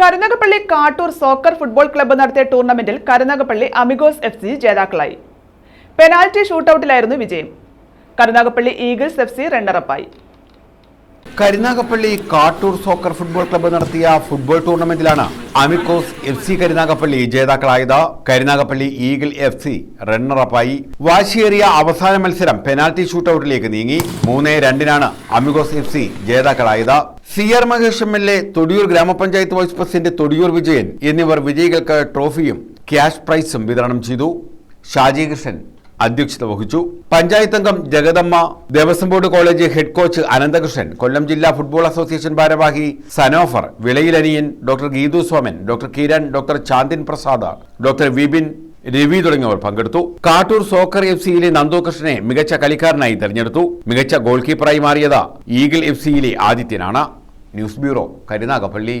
Karunagappally Kattoor soccer football club നടത്തിയ ടൂർണമെന്റിൽ Karunagappally Amigos F C ജേതാക്കളായി. പെനാൽറ്റി ഷൂട്ടൌട്ടിലായിരുന്നു വിജയം. Karunagappally Eagles F C റണ്ണറപ്പായി. Karunagappally Kattoor soccer football club നടത്തിയ ഫുട്ബോൾ ടൂർണമെന്റിലാണ് അമിക്കോസ് എഫ് സി കരുനാഗപ്പള്ളി ജേതാക്കളായത്. കരുനാഗപ്പള്ളി ഈഗിൾ എഫ് സി റണ്ണറപ്പായി. വാശിയേറിയ അവസാന മത്സരം പെനാൽറ്റി ഷൂട്ടൌട്ടിലേക്ക് നീങ്ങി. മൂന്ന് രണ്ടിനാണ് Amigos F C ജേതാക്കളായത്. C R Mahesh M L A Thodiyoor ഗ്രാമപഞ്ചായത്ത് വൈസ് പ്രസിഡന്റ് തൊടിയൂർ വിജയൻ എന്നിവർ വിജയികൾക്ക് ട്രോഫിയും ക്യാഷ് പ്രൈസും വിതരണം ചെയ്തു. ഷാജി കൃഷ്ണൻ അധ്യക്ഷത വഹിച്ചു. പഞ്ചായത്ത് അംഗം Jagadamma Devaswom board college head coach Ananthakrishnan Kollam ജില്ലാ ഫുട്ബോൾ അസോസിയേഷൻ ഭാരവാഹി Sanofar വിളയിലനിയൻ doctor Geethu Soman doctor Kiran doctor Chandin Prasad doctor Vipin Ravi തുടങ്ങിയവർ പങ്കെടുത്തു. കാട്ടൂർ സോക്കർ എഫ് സിയിലെ നന്ദുകൃഷ്ണനെ മികച്ച കളിക്കാരനായി തെരഞ്ഞെടുത്തു. മികച്ച ഗോൾ കീപ്പറായി മാറിയത് ഈഗിൾ എഫ് സിയിലെ ആദിത്യനാണ്. News bureau Karunagappally.